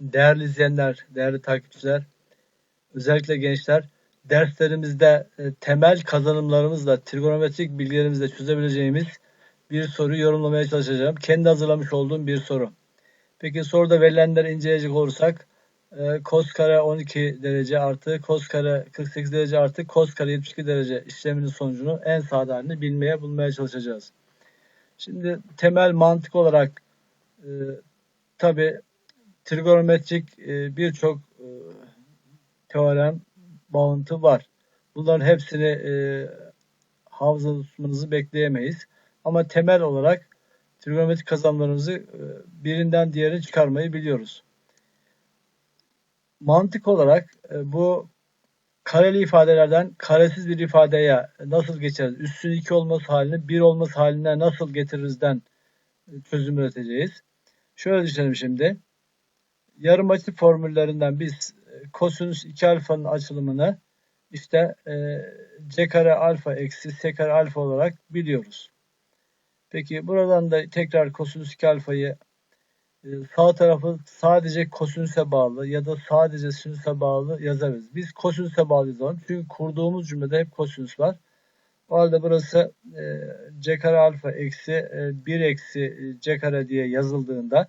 Değerli izleyenler, değerli takipçiler, özellikle gençler, derslerimizde e, temel kazanımlarımızla, trigonometrik bilgilerimizle çözebileceğimiz bir soruyu yorumlamaya çalışacağım. Kendi hazırlamış olduğum bir soru. Peki soruda verilenleri inceleyecek olursak, e, cos kare 12 derece artı cos kare 48 derece artı cos kare 72 derece işleminin sonucunu en sade halini bilmeye, bulmaya çalışacağız. Şimdi temel mantık olarak e, tabi trigonometrik e, birçok e, teorem bağıntı var. Bunların hepsini e, hafızada tutmanızı bekleyemeyiz. Ama temel olarak trigonometrik kazanımlarımızı e, birinden diğerine çıkarmayı biliyoruz. Mantık olarak e, bu kareli ifadelerden karesiz bir ifadeye nasıl geçeriz? Üstün 2 olması halini 1 olması haline nasıl getirizden e, çözüm üreteceğiz. Şöyle düşünelim şimdi yarım açı formüllerinden biz e, kosinüs 2 alfanın açılımını işte e, c kare alfa eksi s kare alfa olarak biliyoruz. Peki buradan da tekrar kosinüs 2 alfayı e, sağ tarafı sadece kosinüse bağlı ya da sadece sinüse bağlı yazabiliriz. Biz kosinüse bağlı yazalım. Çünkü kurduğumuz cümlede hep kosinüs var. O halde burası e, c kare alfa eksi e, 1 eksi e, c kare diye yazıldığında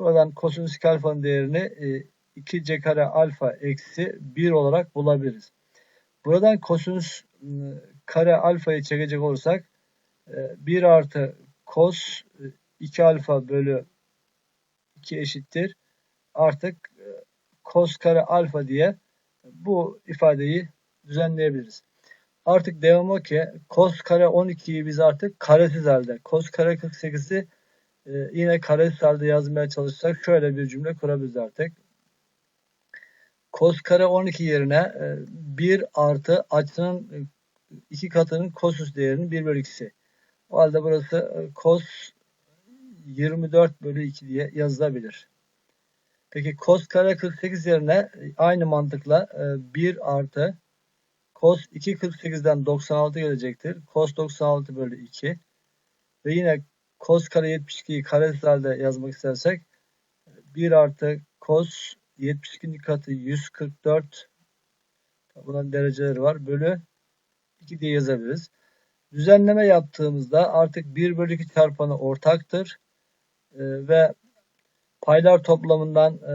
Buradan kosinüs alfanın değerini 2c e, kare alfa eksi 1 olarak bulabiliriz. Buradan kosinüs kare alfayı çekecek olursak 1 e, artı kos 2 alfa bölü 2 eşittir. Artık kos kare alfa diye bu ifadeyi düzenleyebiliriz. Artık devam o ki kos kare 12'yi biz artık karesiz halde kos kare 48'i ee, yine kare halde yazmaya çalışsak şöyle bir cümle kurabiliriz artık. Kos kare 12 yerine 1 e, artı açının iki katının kosus değerinin 1 bölü 2'si. O halde burası e, kos 24 bölü 2 diye yazılabilir. Peki kos kare 48 yerine e, aynı mantıkla 1 artı kos 2 48'den 96 gelecektir. Kos 96 bölü 2 ve yine cos kare 72'yi kareslerde yazmak istersek 1 artı cos 72'nin katı 144 bunların dereceleri var. Bölü 2 diye yazabiliriz. Düzenleme yaptığımızda artık 1 bölü 2 çarpanı ortaktır. Ee, ve paylar toplamından e,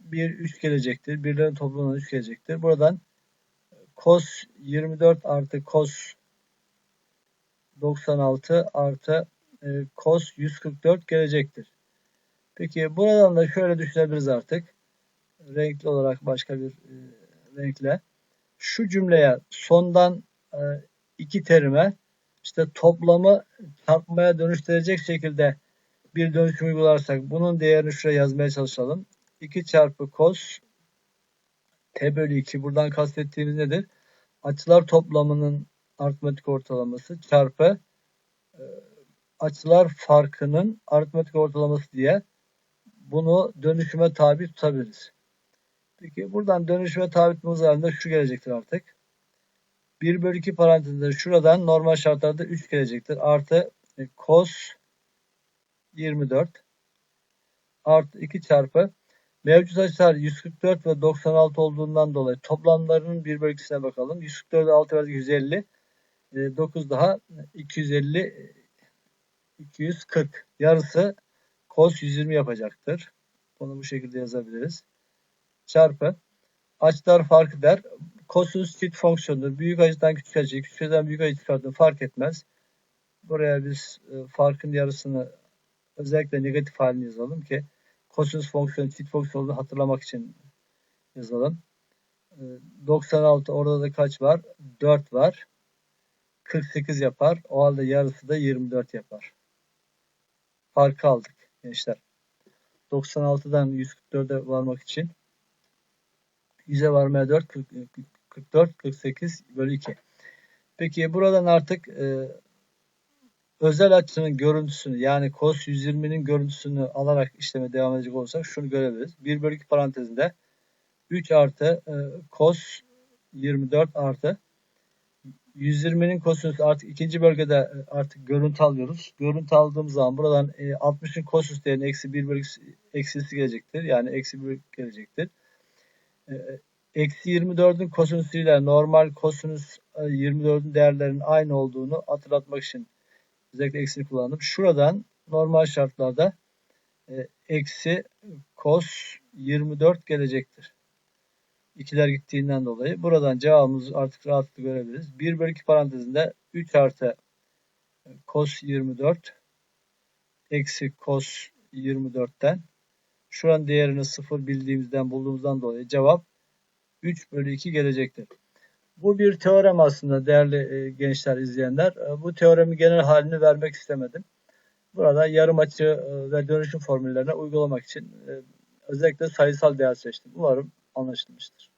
1 3 gelecektir. Birlerin toplamından 3 gelecektir. Buradan cos 24 artı cos 96 artı e, cos 144 gelecektir. Peki buradan da şöyle düşünebiliriz artık. Renkli olarak başka bir e, renkle. Şu cümleye sondan e, iki terime işte toplamı çarpmaya dönüştürecek şekilde bir dönüşüm uygularsak bunun değerini şuraya yazmaya çalışalım. 2 çarpı cos t bölü 2 buradan kastettiğimiz nedir? Açılar toplamının aritmetik ortalaması çarpı e, açılar farkının aritmetik ortalaması diye bunu dönüşüme tabi tutabiliriz. Peki buradan dönüşüme tabi tutmamız halinde şu gelecektir artık. 1 bölü 2 parantezinde şuradan normal şartlarda 3 gelecektir. Artı e, cos 24 artı 2 çarpı mevcut açılar 144 ve 96 olduğundan dolayı toplamlarının 1 bölü 2'sine bakalım. 144'e 6 verdik 150. 9 e, daha 250 240 yarısı cos 120 yapacaktır. Bunu bu şekilde yazabiliriz. Çarpı açılar farkı der. Kosinüs çift fonksiyondur. Büyük açıdan küçük açıyı, küçük açıdan büyük açı çıkartın fark etmez. Buraya biz e, farkın yarısını özellikle negatif halini yazalım ki kosinüs fonksiyonu çift fonksiyon olduğunu hatırlamak için yazalım. 96 e, orada da kaç var? 4 var. 48 yapar. O halde yarısı da 24 yapar. Farkı aldık gençler. 96'dan 144'e varmak için 100'e varmaya 4, 44, 48 bölü 2. Peki buradan artık e, özel açının görüntüsünü yani cos 120'nin görüntüsünü alarak işleme devam edecek olursak şunu görebiliriz. 1 bölü 2 parantezinde 3 artı e, cos 24 artı 120'nin kosinüsü artık ikinci bölgede e, artık görüntü alıyoruz. Görüntü aldığımız zaman buradan e, 60'ın kosinüs değerinin eksi 1 bölü eksisi gelecektir. Yani eksi 1 gelecektir. E, Eksi 24'ün kosinüsüyle normal kosinüs e, 24'ün değerlerinin aynı olduğunu hatırlatmak için özellikle eksini kullandım. Şuradan normal şartlarda e, eksi kos 24 gelecektir. İkiler gittiğinden dolayı. Buradan cevabımızı artık rahatlıkla görebiliriz. 1 bölü 2 parantezinde 3 artı kos 24 eksi kos 24'ten şu an değerini 0 bildiğimizden bulduğumuzdan dolayı cevap 3 bölü 2 gelecektir. Bu bir teorem aslında değerli e, gençler izleyenler. E, bu teoremi genel halini vermek istemedim. Burada yarım açı e, ve dönüşüm formüllerine uygulamak için özellikle sayısal değer seçtim. Umarım anlaşılmıştır.